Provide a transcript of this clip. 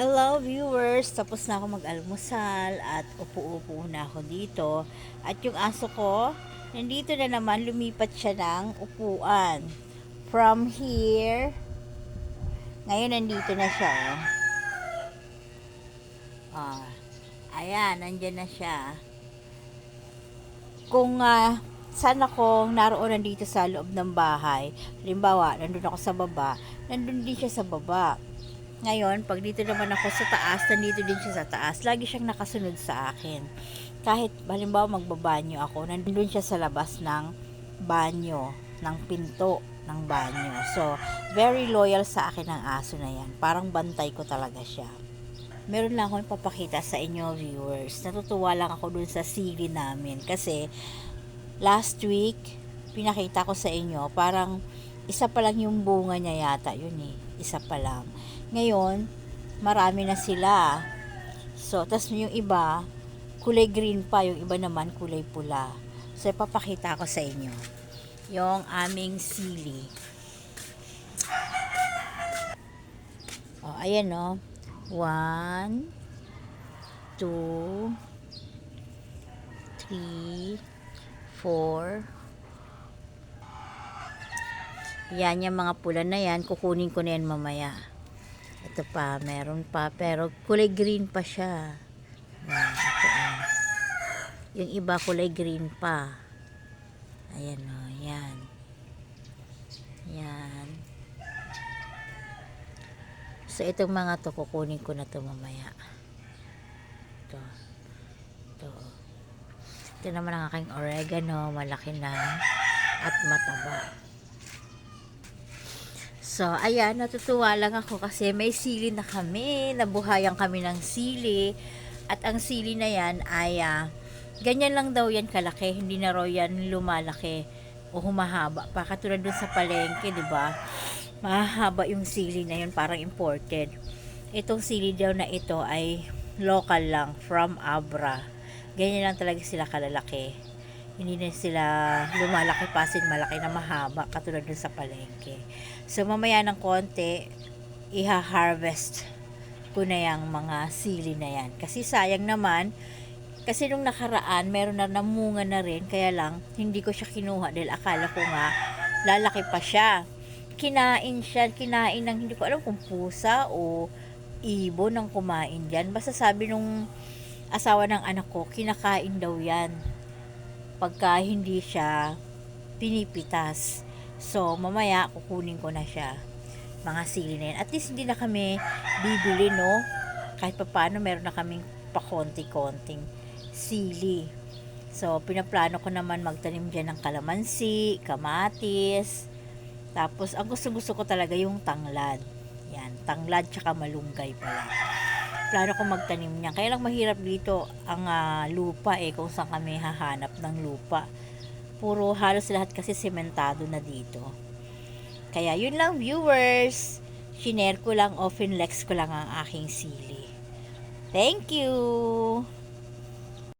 Hello viewers! Tapos na ako mag-almusal at upo-upo na ako dito. At yung aso ko, nandito na naman, lumipat siya ng upuan. From here, ngayon nandito na siya. Oh. Ah, ayan, nandyan na siya. Kung ah, saan ako naroon nandito sa loob ng bahay, halimbawa, nandun ako sa baba, nandun din siya sa baba. Ngayon, pag dito naman ako sa taas, nandito din siya sa taas. Lagi siyang nakasunod sa akin. Kahit, halimbawa, magbabanyo ako, nandun siya sa labas ng banyo, ng pinto ng banyo. So, very loyal sa akin ang aso na yan. Parang bantay ko talaga siya. Meron lang akong ipapakita sa inyo, viewers. Natutuwa lang ako dun sa sili namin. Kasi, last week, pinakita ko sa inyo, parang isa pa lang yung bunga niya yata. Yun eh, isa pa lang. Ngayon, marami na sila. So, tas yung iba, kulay green pa, yung iba naman kulay pula. So, ipapakita ko sa inyo yung aming sili. Oh, ayan no. One, two, three, four. Yan yung mga pula na yan. Kukunin ko na yan mamaya. Ito pa, meron pa. Pero kulay green pa siya. Yan, ito, ah. Yung iba kulay green pa. Ayan o, oh, yan. Yan. So, itong mga to, kukunin ko na to mamaya. Ito. Ito. Ito naman ang aking oregano. Malaki na. At mataba. So, ayan, natutuwa lang ako kasi may sili na kami. Nabuhayan kami ng sili. At ang sili na yan ay ah, ganyan lang daw yan kalaki. Hindi na raw yan lumalaki o humahaba pa. Katulad dun sa palengke, di ba? Mahaba yung sili na yun, parang imported. Itong sili daw na ito ay local lang, from Abra. Ganyan lang talaga sila kalalaki. Hindi na sila lumalaki pa sin malaki na mahaba katulad dun sa palengke. So mamaya ng konti, iha-harvest ko na yung mga sili na yan. Kasi sayang naman, kasi nung nakaraan, meron na namunga na rin, kaya lang, hindi ko siya kinuha dahil akala ko nga, lalaki pa siya. Kinain siya, kinain ng, hindi ko alam kung pusa o ibon ang kumain dyan. Basta sabi nung asawa ng anak ko, kinakain daw yan. Pagka hindi siya pinipitas. So, mamaya, kukunin ko na siya. Mga sili na yan. At least, hindi na kami bibili, no? Kahit pa paano, meron na kaming pakonti-konting sili. So, pinaplano ko naman magtanim dyan ng kalamansi, kamatis. Tapos, ang gusto-gusto ko talaga yung tanglad. Yan, tanglad tsaka malunggay pala. Plano ko magtanim niyan. Kaya lang mahirap dito ang ah, lupa eh, kung saan kami hahanap ng lupa. Puro halos lahat kasi sementado na dito. Kaya yun lang viewers. Shinare ko lang, often lex ko lang ang aking sili. Thank you!